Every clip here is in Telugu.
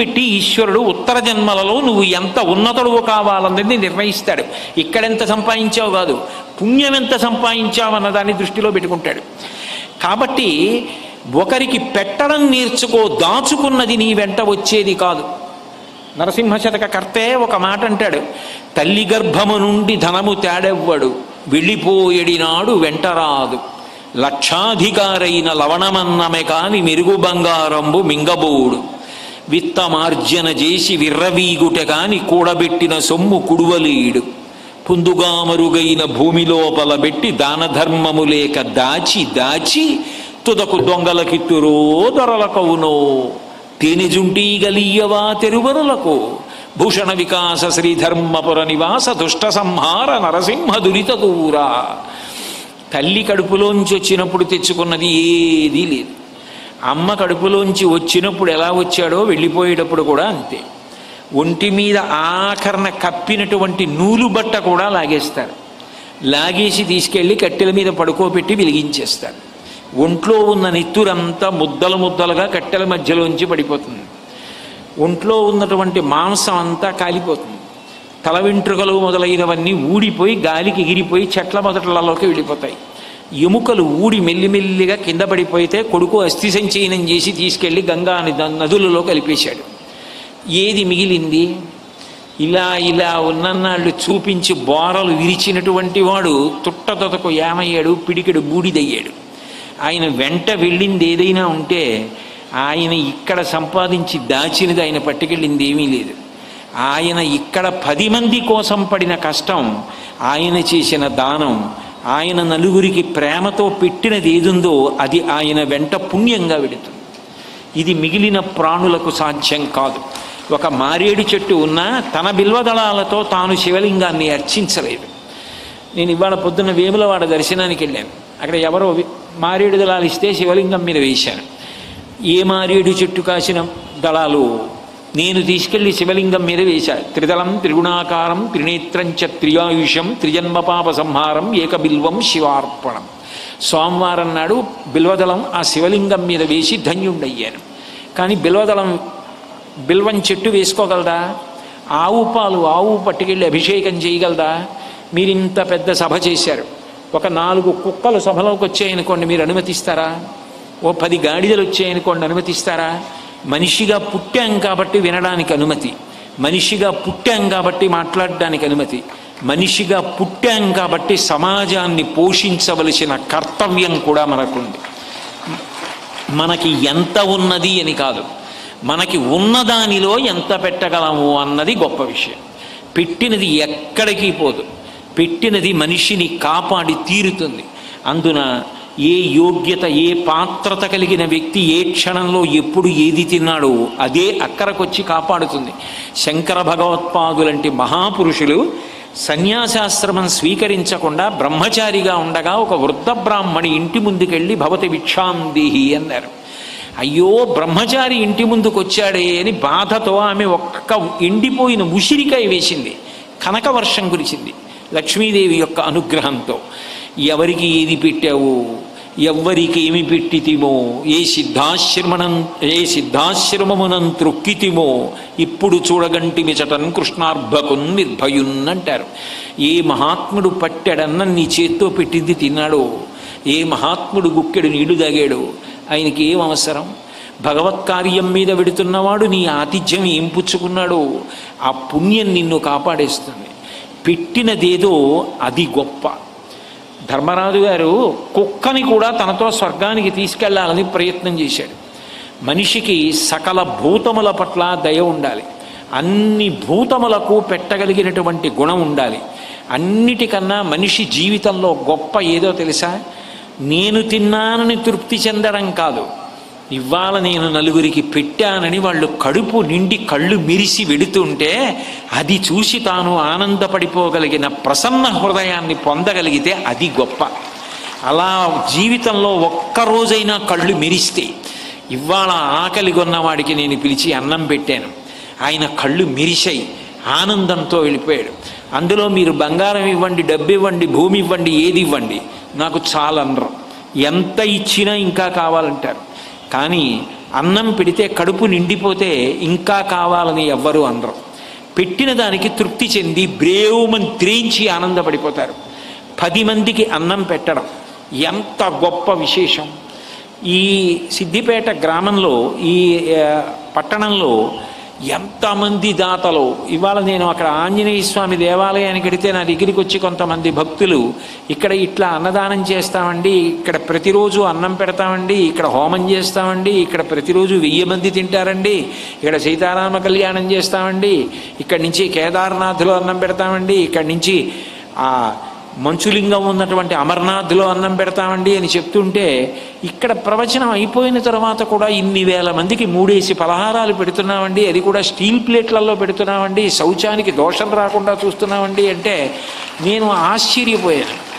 పెట్టి ఈశ్వరుడు ఉత్తర జన్మలలో నువ్వు ఎంత ఉన్నతుడువు కావాలన్నది నిర్ణయిస్తాడు. ఇక్కడెంత సంపాదించావు కాదు పుణ్యం ఎంత సంపాదించావు అన్నదాన్ని దృష్టిలో పెట్టుకుంటాడు. కాబట్టి ఒకరికి పెట్టడం నేర్చుకో దాచుకున్నది నీ వెంట వచ్చేది కాదు. నరసింహశతక కర్తే ఒక మాట అంటాడు తల్లి గర్భము నుండి ధనము తేడెవ్వడు వెళ్ళిపోయేడినాడు వెంటరాదు లక్షాధికారైన లవణమన్నమే కాని మెరుగు బంగారంబు మింగబోడు. విత్తమార్జన చేసి విర్రవీగుట కాని కూడబెట్టిన సొమ్ము కుడువలీడు. పుందుగా మరుగైన భూమి లోపల పెట్టి దానధర్మము లేక దాచి దాచి తుదకు దొంగలకిత్తురో దొరలకవునో. తేనెజుంటీ గలీయవా తెరువరులకు? భూషణ వికాస శ్రీధర్మపుర నివాస దుష్ట సంహార నరసింహ దురిత దూరా. తల్లి కడుపులోంచి వచ్చినప్పుడు తెచ్చుకున్నది ఏదీ లేదు. అమ్మ కడుపులోంచి వచ్చినప్పుడు ఎలా వచ్చాడో వెళ్ళిపోయేటప్పుడు కూడా అంతే. ఒంటి మీద ఆఖరణ కప్పినటువంటి నూలు బట్ట కూడా లాగేస్తారు. లాగేసి తీసుకెళ్ళి కట్టెల మీద పడుకోబెట్టి వెలిగించేస్తారు. ఒంట్లో ఉన్న నెత్తురంతా ముద్దలు ముద్దలుగా కట్టెల మధ్యలోంచి పడిపోతుంది. ఒంట్లో ఉన్నటువంటి మాంసం అంతా కాలిపోతుంది. తల వెంట్రుకలు మొదలైనవన్నీ ఊడిపోయి గాలికి ఎగిరిపోయి చెట్ల మొదట్లలోకి వెళ్ళిపోతాయి. ఎముకలు ఊడి మెల్లిమెల్లిగా కింద పడిపోయితే కొడుకు అస్థి సంచయనం చేసి తీసుకెళ్ళి గంగా నదులలో కలిపేశాడు. ఏది మిగిలింది? ఇలా ఇలా ఉన్నన్నాళ్ళు చూపించి బోరలు విరిచినటువంటి వాడు తుట్టతొతకు ఏమయ్యాడు? పిడికెడు బూడిదయ్యాడు. ఆయన వెంట వెళ్ళింది ఏదైనా ఉంటే ఆయన ఇక్కడ సంపాదించి దాచినది ఆయన పట్టుకెళ్ళింది ఏమీ లేదు. ఆయన ఇక్కడ పది మంది కోసం పడిన కష్టం ఆయన చేసిన దానం ఆయన నలుగురికి ప్రేమతో పెట్టినది ఏదుందో అది ఆయన వెంట పుణ్యంగా వెడుతుంది ఇది మిగిలిన ప్రాణులకు సాధ్యం కాదు. ఒక మారేడు చెట్టు ఉన్నా తన బిల్వదళాలతో తాను శివలింగాన్ని అర్చించలేదు. నేను ఇవాళ పొద్దున్న వేములవాడ దర్శనానికి వెళ్ళాను. అక్కడ ఎవరో మారేడు దళాలు ఇస్తే శివలింగం మీద వేశాను ఏ మారేడు చెట్టు కాసిన దళాలు? నేను తీసుకెళ్ళి శివలింగం మీద వేశా. త్రిదళం త్రిగుణాకారం త్రినేత్రం త్రియాయుషం త్రిజన్మ పాప సంహారం ఏకబిల్వం శివార్పణం. సోమవారం నాడు బిల్వదళం ఆ శివలింగం మీద వేసి ధన్యుండయ్యాను. కానీ బిల్వదళం బిల్వం చెట్టు వేసుకోగలదా? ఆవు పాలు ఆవు పట్టుకెళ్ళి అభిషేకం చేయగలదా? మీరు ఇంత పెద్ద సభ చేశారు. ఒక నాలుగు కుక్కలు సభలోకి వచ్చాయనుకోండి మీరు అనుమతిస్తారా? ఓ పది గాడిదలు వచ్చాయనుకోండి అనుమతిస్తారా? మనిషిగా పుట్టాం కాబట్టి వినడానికి అనుమతి. మనిషిగా పుట్టాం కాబట్టి మాట్లాడడానికి అనుమతి. మనిషిగా పుట్టాం కాబట్టి సమాజాన్ని పోషించవలసిన కర్తవ్యం కూడా మనకుంది. మనకి ఎంత ఉన్నది అని కాదు. మనకి ఉన్నదానిలో ఎంత పెట్టగలము అన్నది గొప్ప విషయం. పెట్టినది ఎక్కడికి పోదు. పెట్టినది మనిషిని కాపాడి తీరుతుంది. అందున ఏ యోగ్యత ఏ పాత్రత కలిగిన వ్యక్తి ఏ క్షణంలో ఎప్పుడు ఏది తిన్నాడో అదే అక్కరకొచ్చి కాపాడుతుంది. శంకర భగవత్పాదులంటి మహాపురుషులు సన్యాసాశ్రమం స్వీకరించకుండా బ్రహ్మచారిగా ఉండగా ఒక వృద్ధ బ్రాహ్మణి ఇంటి ముందుకెళ్ళి భవతి భిక్షాందేహి అన్నారు. అయ్యో బ్రహ్మచారి ఇంటి ముందుకు వచ్చాడే అని బాధతో ఆమె ఒక్క ఎండిపోయిన ఉసిరికాయ వేసింది. కనక వర్షం లక్ష్మీదేవి యొక్క అనుగ్రహంతో. ఎవరికి ఏది పెట్టావు? ఎవ్వరికి ఏమి పెట్టితిమో ఏ సిద్ధాశ్రమణం ఏ సిద్ధాశ్రమమునం త్రొక్కితిమో ఇప్పుడు చూడగంటి మిచటన్ కృష్ణార్భకున్ నిర్భయున్ అంటారు ఏ మహాత్ముడు పట్టెడన్న నీ చేత్తో పెట్టింది తిన్నాడో ఏ మహాత్ముడు గుక్కెడు నీళ్ళు తాగాడో ఆయనకి ఏం అవసరం? భగవత్ కార్యం మీద వెడుతున్నవాడు నీ ఆతిథ్యం ఏం పుచ్చుకున్నాడో ఆ పుణ్యం నిన్ను కాపాడేస్తుంది. పెట్టినదేదో అది గొప్ప. ధర్మరాజు గారు కుక్కని కూడా తనతో స్వర్గానికి తీసుకెళ్ళాలని ప్రయత్నం చేశాడు. మనిషికి సకల భూతముల పట్ల దయ ఉండాలి. అన్ని భూతములకు పెట్టగలిగినటువంటి గుణం ఉండాలి. అన్నిటికన్నా మనిషి జీవితంలో గొప్ప ఏదో తెలుసా? నేను తిన్నానని తృప్తి చెందడం కాదు. ఇవాళ నేను నలుగురికి పెట్టానని వాళ్ళు కడుపు నిండి కళ్ళు మిరిసి వెడుతుంటే అది చూసి తాను ఆనందపడిపోగలిగిన ప్రసన్న హృదయాన్ని పొందగలిగితే అది గొప్ప. అలా జీవితంలో ఒక్కరోజైనా కళ్ళు మెరిస్తే ఇవాళ ఆకలి కొన్నవాడికి నేను పిలిచి అన్నం పెట్టాను. ఆయన కళ్ళు మెరిశాయి ఆనందంతో వెళ్ళిపోయాడు. అందులో మీరు బంగారం ఇవ్వండి డబ్బు ఇవ్వండి భూమి ఇవ్వండి ఏది ఇవ్వండి నాకు చాలనరు ఎంత ఇచ్చినా ఇంకా కావాలంటారు. కానీ అన్నం పెడితే కడుపు నిండిపోతే ఇంకా కావాలని ఎవ్వరూ అనరు. పెట్టిన దానికి తృప్తి చెంది బ్రేవుమని త్రేంచి ఆనందపడిపోతారు. పది మందికి అన్నం పెట్టడం ఎంత గొప్ప విశేషం. ఈ సిద్దిపేట గ్రామంలో ఈ పట్టణంలో ఎంతమంది దాతలు? ఇవాళ నేను అక్కడ ఆంజనేయ స్వామి దేవాలయానికి వెడితే నా దగ్గరికి వచ్చి కొంతమంది భక్తులు ఇక్కడ ఇట్లా అన్నదానం చేస్తామండి ఇక్కడ ప్రతిరోజు అన్నం పెడతామండి ఇక్కడ హోమం చేస్తామండి ఇక్కడ ప్రతిరోజు వెయ్యి మంది తింటారండి ఇక్కడ సీతారామ కళ్యాణం చేస్తామండి ఇక్కడి నుంచి కేదార్నాథ్లో అన్నం పెడతామండి ఇక్కడి నుంచి ఆ మంచులింగం ఉన్నటువంటి అమర్నాథ్లో అన్నం పెడతామండి అని చెప్తుంటే ఇక్కడ ప్రవచనం అయిపోయిన తర్వాత కూడా ఇన్ని వేల మందికి మూడేసి పలహారాలు పెడుతున్నామండి అది కూడా స్టీల్ ప్లేట్లలో పెడుతున్నామండి శౌచానికి దోషం రాకుండా చూస్తున్నామండి అంటే నేను ఆశ్చర్యపోయాను.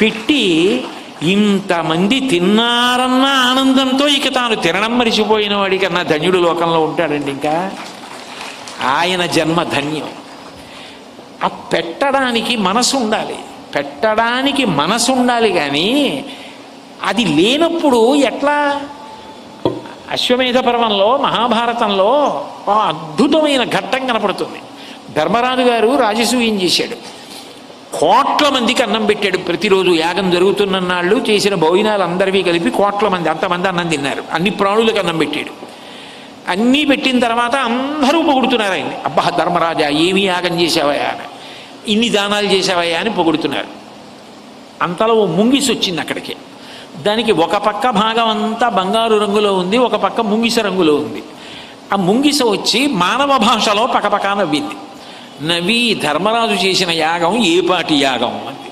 పెట్టి ఇంతమంది తిన్నారన్న ఆనందంతో ఇక తాను తినడం మరిచిపోయిన వాడికన్నా ధన్యుడు లోకంలో ఉంటాడండి ఇంకా. ఆయన జన్మ ధన్యం. ఆ పెట్టడానికి మనసు ఉండాలి. పెట్టడానికి మనసు ఉండాలి కానీ అది లేనప్పుడు ఎట్లా? అశ్వమేధ పర్వంలో మహాభారతంలో అద్భుతమైన ఘట్టం కనపడుతుంది. ధర్మరాజు గారు రాజసూయం చేశాడు. కోట్ల మందికి అన్నం పెట్టాడు. ప్రతిరోజు యాగం జరుగుతున్న నాళ్ళు చేసిన భోజనాలు అందరివి కలిపి కోట్ల మంది అంతమంది అన్నం తిన్నారు. అన్ని ప్రాణులకు అన్నం పెట్టాడు. అన్నీ పెట్టిన తర్వాత అందరూ పొగుడుతున్నారు ఆయన అబ్బా ధర్మరాజా ఏమి యాగం చేసావా అని. ఇన్ని దానాలు చేసావయ్యా అని పొగుడుతున్నారు. అంతలో ఓ ముంగిసి వచ్చింది అక్కడికి. దానికి ఒక పక్క భాగం అంతా బంగారు రంగులో ఉంది ఒక పక్క ముంగిస రంగులో ఉంది. ఆ ముంగిస వచ్చి మానవ భాషలో పకపక నవ్వింది. నవ్వి ధర్మరాజు చేసిన యాగం ఏపాటి యాగం అంది.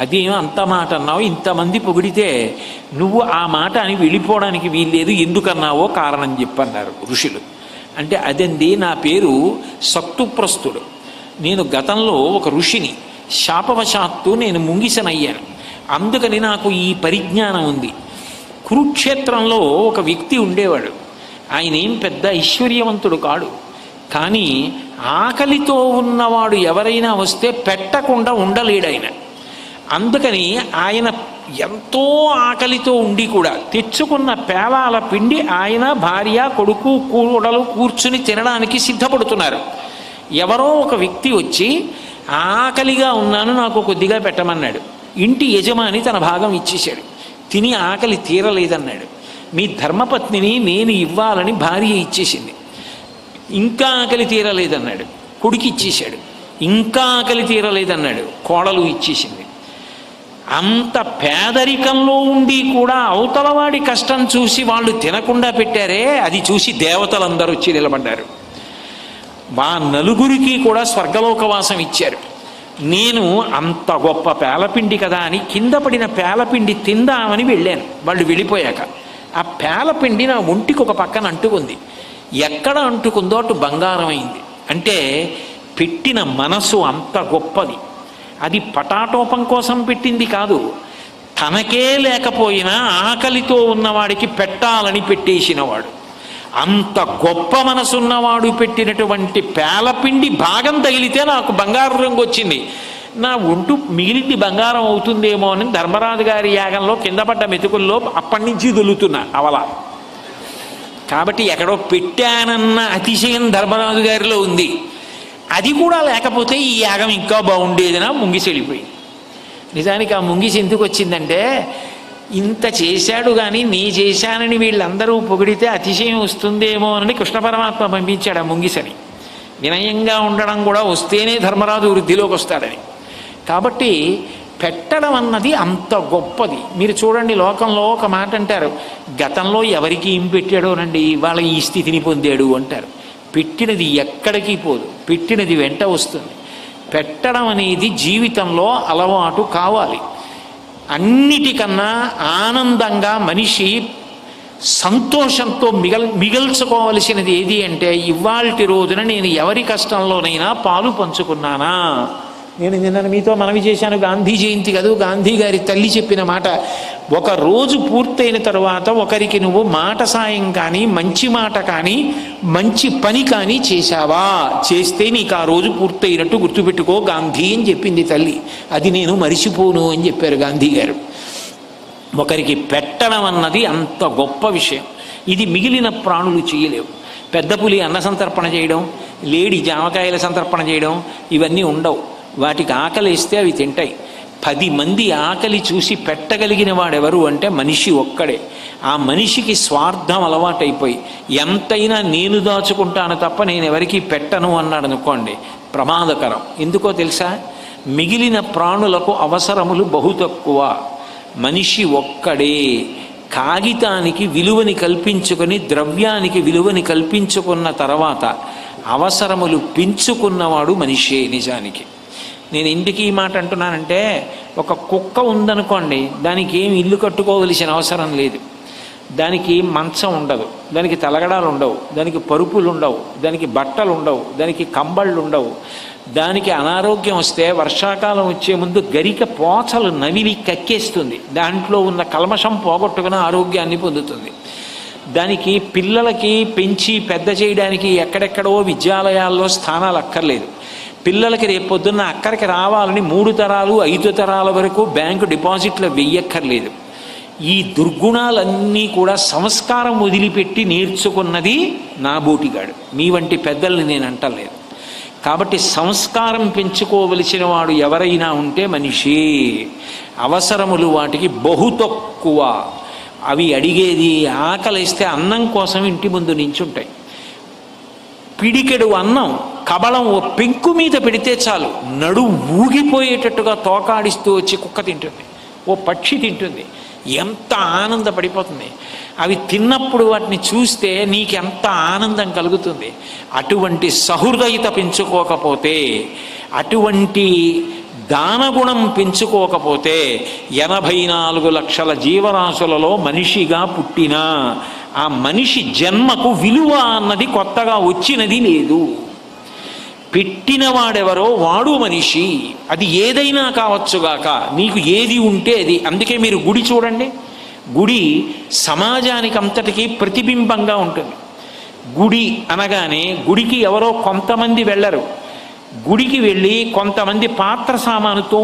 అదేం అంత మాట అన్నావు? ఇంతమంది పొగిడితే నువ్వు ఆ మాట అని వెళ్ళిపోవడానికి వీల్లేదు ఎందుకన్నావో కారణం చెప్పన్నారు ఋషులు. అంటే అదండి నా పేరు సక్తుప్రస్తుడు నేను గతంలో ఒక ఋషిని శాపవశాత్తు నేను ముంగిసనయ్యాను. అందుకని నాకు ఈ పరిజ్ఞానం ఉంది. కురుక్షేత్రంలో ఒక వ్యక్తి ఉండేవాడు. ఆయన ఏం పెద్ద ఐశ్వర్యవంతుడు కాడు. కానీ ఆకలితో ఉన్నవాడు ఎవరైనా వస్తే పెట్టకుండా ఉండలేడు ఆయన అందుకని ఆయన ఎంతో ఆకలితో ఉండి కూడా తెచ్చుకున్న పేలాల పిండి ఆయన భార్య కొడుకు కూడలు కూర్చుని తినడానికి సిద్ధపడుతున్నారు. ఎవరో ఒక వ్యక్తి వచ్చి ఆకలిగా ఉన్నాను నాకు కొద్దిగా పెట్టమన్నాడు. ఇంటి యజమాని తన భాగం ఇచ్చేశాడు. తిని ఆకలి తీరలేదన్నాడు. మీ ధర్మపత్నిని నేను ఇవ్వాలని భార్య ఇచ్చేసింది. ఇంకా ఆకలి తీరలేదన్నాడు. కొడుకు ఇచ్చేశాడు. ఇంకా ఆకలి తీరలేదన్నాడు. కోడలు ఇచ్చేసింది. అంత పేదరికంలో ఉండి కూడా అవతలవాడి కష్టం చూసి వాళ్ళు తినకుండా పెట్టారే అది చూసి దేవతలందరూ వచ్చి నిలబడ్డారు. మా నలుగురికి కూడా స్వర్గలోకవాసం ఇచ్చారు. నేను అంత గొప్ప పేలపిండి కదా అని కింద పడిన పేలపిండి తిందామని వెళ్ళాను. వాళ్ళు వెళ్ళిపోయాక. ఆ పేలపిండి నా ఒంటికి ఒక పక్కన అంటుకుంది. ఎక్కడ అంటుకుందో అటు బంగారం అయింది. అంటే పెట్టిన మనసు అంత గొప్పది. అది పటాటోపం కోసం పెట్టింది కాదు. తనకే లేకపోయినా ఆకలితో ఉన్నవాడికి పెట్టాలని పెట్టేసినవాడు. అంత గొప్ప మనసున్నవాడు పెట్టినటువంటి పేలపిండి భాగం తగిలితే నాకు బంగారు రంగు వచ్చింది. నా ఒంటు మిగిలింది బంగారం అవుతుందేమో అని ధర్మరాజు గారి యాగంలో కింద పడ్డ మెతుకుల్లో అప్పటి నుంచి దొలుతున్నా అవల కాబట్టి ఎక్కడో పెట్టానన్న అతిశయం ధర్మరాజు గారిలో ఉంది. అది కూడా లేకపోతే ఈ యాగం ఇంకా బాగుండేదినా ముంగిసి వెళ్ళిపోయింది నిజానికి ఆ ముంగిసి ఎందుకు వచ్చిందంటే ఇంత చేశాడు కానీ నీ చేశానని వీళ్ళందరూ పొగిడితే అతిశయం వస్తుందేమో అని కృష్ణ పరమాత్మ పంపించాడు ఆ ముంగిసని. వినయంగా ఉండడం కూడా వస్తేనే ధర్మరాజు వృద్ధిలోకి వస్తాడని. కాబట్టి పెట్టడం అన్నది అంత గొప్పది. మీరు చూడండి లోకంలో ఒక మాట అంటారు గతంలో ఎవరికి ఏం పెట్టాడోనండి? ఇవాళ ఈ స్థితిని పొందాడు అంటారు. పెట్టినది ఎక్కడికి పోదు పెట్టినది వెంట వస్తుంది. పెట్టడం అనేది జీవితంలో అలవాటు కావాలి. అన్నిటికన్నా ఆనందంగా మనిషి సంతోషంతో మిగల్ మిగల్చుకోవలసినది ఏది అంటే ఇవాల్టి రోజున నేను ఎవరి కష్టంలోనైనా పాలు పంచుకున్నానా? నేను నిన్న మీతో మనవి చేశాను గాంధీ జయంతి కదూ గాంధీ గారి తల్లి చెప్పిన మాట ఒక రోజు పూర్తయిన తర్వాత ఒకరికి నువ్వు మాట సాయం కానీ మంచి మాట కానీ మంచి పని కానీ చేశావా? చేస్తే నీకు ఆ రోజు పూర్తయినట్టు గుర్తుపెట్టుకో గాంధీ అని చెప్పింది తల్లి. అది నేను మరిచిపోను అని చెప్పారు గాంధీ గారు. ఒకరికి పెట్టడం అన్నది అంత గొప్ప విషయం. ఇది మిగిలిన ప్రాణులు చేయలేవు. పెద్ద పులి అన్న సంతర్పణ చేయడం లేడి జామకాయల సంతర్పణ చేయడం ఇవన్నీ ఉండవు. వాటికి ఆకలి వేస్తే అవి తింటాయి. పది మంది ఆకలి చూసి పెట్టగలిగిన వాడెవరు అంటే మనిషి ఒక్కడే. ఆ మనిషికి స్వార్థం అలవాటైపోయి ఎంతైనా నేను దాచుకుంటాను తప్ప నేను ఎవరికీ పెట్టను అన్నాడు అనుకోండి. ప్రమాదకరం. ఎందుకో తెలుసా? మిగిలిన ప్రాణులకు అవసరములు బహు తక్కువ. మనిషి ఒక్కడే. కాగితానికి విలువని కల్పించుకొని ద్రవ్యానికి విలువని కల్పించుకున్న తర్వాత అవసరములు పెంచుకున్నవాడు మనిషే నిజానికి. నేను ఎందుకు ఈ మాట అంటున్నానంటే ఒక కుక్క ఉందనుకోండి దానికి ఏం ఇల్లు కట్టుకోవలసిన అవసరం లేదు. దానికి మంచం ఉండదు దానికి తలగడాలు ఉండవు దానికి పరుపులు ఉండవు దానికి బట్టలు ఉండవు దానికి కంబళ్ళు ఉండవు. దానికి అనారోగ్యం వస్తే వర్షాకాలం వచ్చే ముందు గరిక పోచలు నవిలి కక్కేస్తుంది. దాంట్లో ఉన్న కల్మషం పోగొట్టుకుని ఆరోగ్యాన్ని పొందుతుంది. దానికి పిల్లలకి పెంచి పెద్ద చేయడానికి ఎక్కడెక్కడో విద్యాలయాల్లో స్థానాలు అక్కర్లేదు. పిల్లలకి రేపొద్దున్న అక్కడికి రావాలని మూడు తరాలు ఐదు తరాల వరకు బ్యాంకు డిపాజిట్లు వెయ్యక్కర్లేదు. ఈ దుర్గుణాలన్నీ కూడా సంస్కారం వదిలిపెట్టి నేర్చుకున్నది నా బోటిగాడు. మీ వంటి పెద్దల్ని నేను అంటలేదు. కాబట్టి సంస్కారం పెంచుకోవలసిన వాడు ఎవరైనా ఉంటే మనిషి అవసరములు వాటికి బహు తక్కువ. అవి అడిగేది ఆకలిస్తే అన్నం కోసం ఇంటి ముందు నించుంటాయి. పిడికెడు అన్నం కబళం ఓ పెంకు మీద పెడితే చాలు. నడు ఊగిపోయేటట్టుగా తోకాడిస్తూ వచ్చి కుక్క తింటుంది. ఓ పక్షి తింటుంది. ఎంత ఆనందపడిపోతుంది అవి తిన్నప్పుడు వాటిని చూస్తే నీకెంత ఆనందం కలుగుతుంది. అటువంటి సహృదయత పెంచుకోకపోతే అటువంటి దానగుణం పెంచుకోకపోతే ఎనభై నాలుగు లక్షల జీవరాశులలో మనిషిగా పుట్టిన ఆ మనిషి జన్మకు విలువ అన్నది కొత్తగా వచ్చినది లేదు. పెట్టినవాడెవరో వాడు మనిషి. అది ఏదైనా కావచ్చుగాక నీకు ఏది ఉంటే అది. అందుకే మీరు గుడి చూడండి. గుడి సమాజానికి అంతటికీ ప్రతిబింబంగా ఉంటుంది. గుడి అనగానే గుడికి ఎవరో కొంతమంది వెళ్ళరు. గుడికి వెళ్ళి కొంతమంది పాత్ర సామానుతో